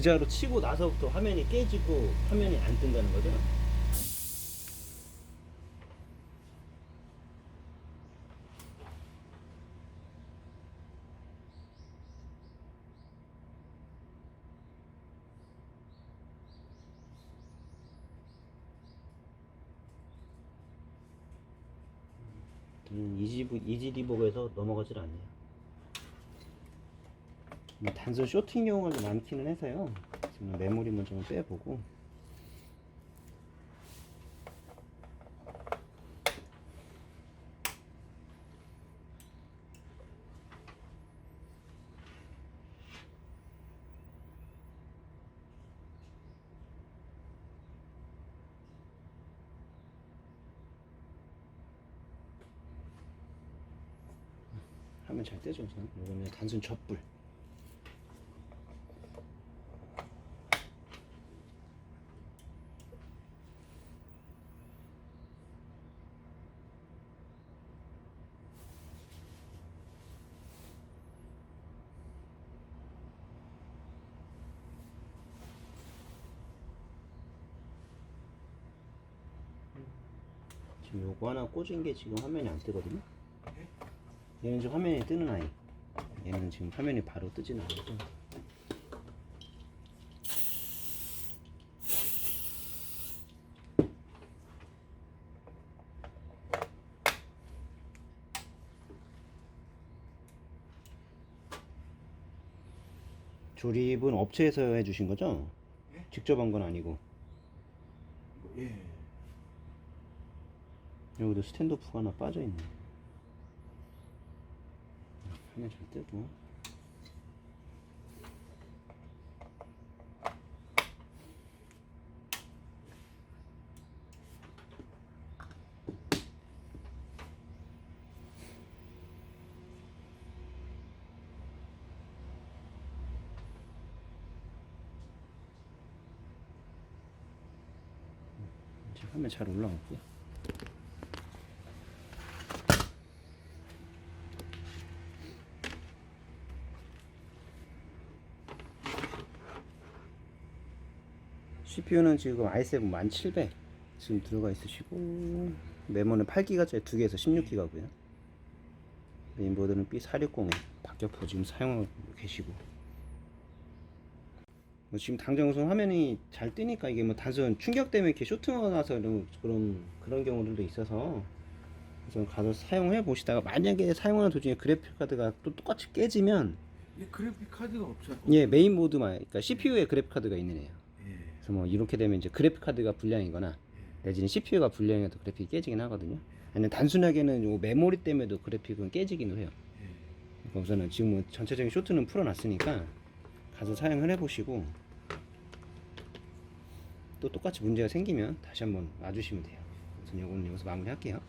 의자로 치고 나서부터 화면이 깨지고 화면이 안 뜬다는 거죠. 음, 이지 이지리복에서 넘어가질 않네요. 뭐 단순 쇼팅 경우가 좀 많기는 해서요. 지금 메모리만 좀 빼보고. 하면 잘 뜨죠, 우선. 이거는 단순 젖불. 지금 요거 하나 꽂은 게 지금 화면이 안 뜨거든요. 얘는 지금 화면이 뜨는 아이. 얘는 지금 화면이 바로 뜨지는 않고. 조립은 업체에서 해주신 거죠? 예? 직접 한 건 아니고. 예. 여기도 스탠드오프가 하나 빠져있네. 화면 잘. 이제 화면 잘 올라왔고요. CPU는 지금 i7 1700 지금 들어가 있으시고 메모는 8기가짜리 두 개에서 16기가고요. 메인보드는 B460에 박격포 지금 사용하고 계시고 뭐 지금 당장 우선 화면이 잘 뜨니까 이게 뭐 단순 충격 때문에 이렇게 쇼트가 나서 이런 그런 그런 경우들도 있어서 우선 가서 사용해 보시다가 만약에 사용하는 도중에 그래픽 카드가 또 똑같이 깨지면 이 그래픽 카드가 없어요. 예 메인 모드만 그러니까 CPU에 그래픽 카드가 있는 애예요. 예. 그래서 뭐 이렇게 되면 이제 그래픽 카드가 불량이거나 내지는 CPU가 불량해서 그래픽이 깨지긴 하거든요. 아니면 단순하게는 요 메모리 때문에도 그래픽은 깨지긴 해요. 예. 그러니까 우선은 지금 뭐 전체적인 쇼트는 풀어놨으니까 가서 사용을 해보시고 또 똑같이 문제가 생기면 다시 한번 와주시면 돼요. 우선 요거는 여기서 마무리할게요.